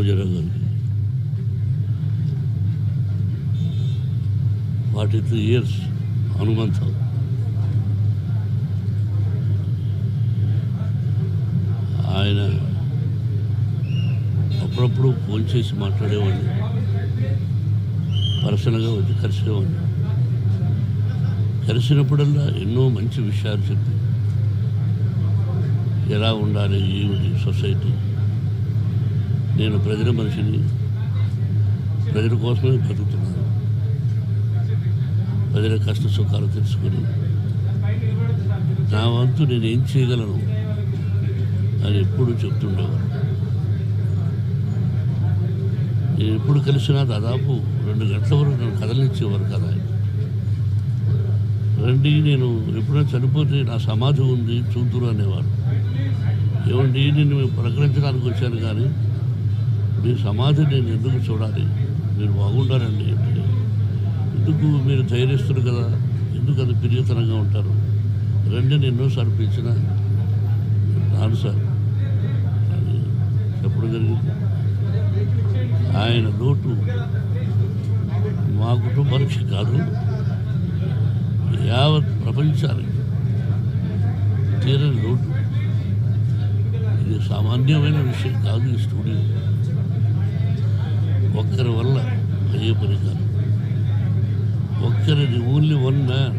రామోజీరావు గారికి forty three years హనుమంతం ఆయన అప్పుడప్పుడు ఫోన్ చేసి మాట్లాడేవాడిని. పర్సనల్గా వచ్చి కలిసేవాడిని. కలిసినప్పుడల్లా ఎన్నో మంచి విషయాలు చెప్పి ఎలా ఉండాలి ఏమిటి సొసైటీ? నేను ప్రజల మనిషిని ప్రజల కోసమే బతుకుతున్నాను ప్రజల కష్ట సుఖాలు తెలుసుకొని నా వంతు నేను ఏం చేయగలను అని ఎప్పుడు చెప్తుండేవారు. నేను ఎప్పుడు కలిసినా దాదాపు రెండు గంటల వరకు నన్ను కదలించేవారు కదా రండి నేను ఎప్పుడైనా చనిపోతే నా సమాధి ఉంది చూద్దురు అనేవారు. ఏమండి నేను ప్రకటించడానికి వచ్చాను కానీ మీ సమాధి నేను ఎందుకు చూడాలి? మీరు బాగుండాలండి అంటే. ఎందుకు మీరు ధైర్యస్తులు కదా? ఎందుకు అది ప్రియతనంగా ఉంటారు? రండి నేను ఎన్నోసార్లు పిలిచిన. రాను సార్. అని చెప్పడం జరిగింది. ఆయన లోటు మా కుటుంబానికి కాదు యావత్ ప్రపంచానికి తీరని లోటు. ఇది సామాన్యమైన విషయం కాదు ఈ స్టూడియో. ఒక్కరి వల్ల అయ్యే పని కాదు. ఒక్కరిది ఓన్లీ వన్ మ్యాన్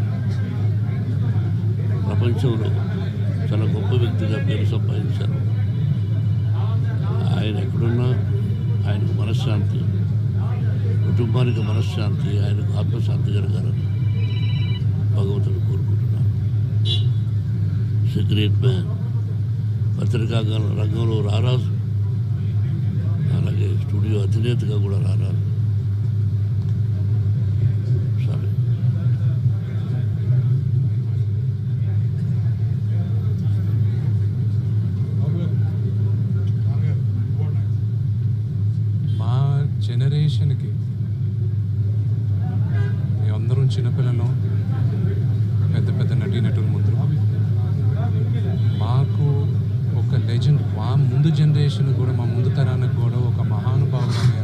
ప్రపంచంలో చాలా గొప్ప వ్యక్తిగా పేరు సంపాదించారు. ఆయన ఎక్కడున్నా ఆయనకు మనశ్శాంతి. కుటుంబానికి మనశ్శాంతి ఆయనకు ఆత్మశాంతి కలగాలని భగవంతుడు కోరుకుంటున్నాను సీక్రెట్ మ్యాన్ పత్రికా రంగంలో రారాజు స్టూడియో కూడా రారాజు సరే. మా జనరేషన్కి మేమందరం చిన్నపిల్లలు పెద్ద పెద్ద నటీనటుల ముందు. మాకు ఒక లెజెండ్ మా ముందు జనరేషన్ కూడా మా ముందు తరానికి కూడా ఒక మహానుభావుడు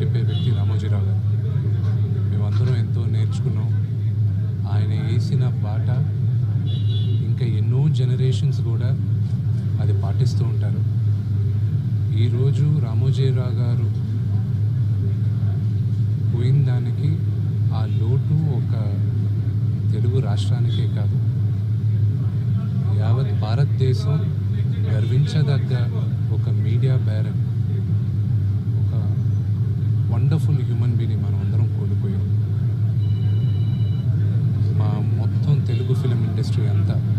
చెప్పే వ్యక్తి రామోజీరావు గారు. మేమందరం ఎంతో నేర్చుకున్నాం. ఆయన వేసిన బాట ఇంకా ఎన్నో జనరేషన్స్ కూడా అది పాటిస్తూ ఉంటారు. ఈరోజు రామోజీరావు గారు పోయిన దానికి ఆ లోటు ఒక తెలుగు రాష్ట్రానికే కాదు. యావత్ భారతదేశం గర్వించదగ్గ ఒక మీడియా బ్యారన్ 这样的。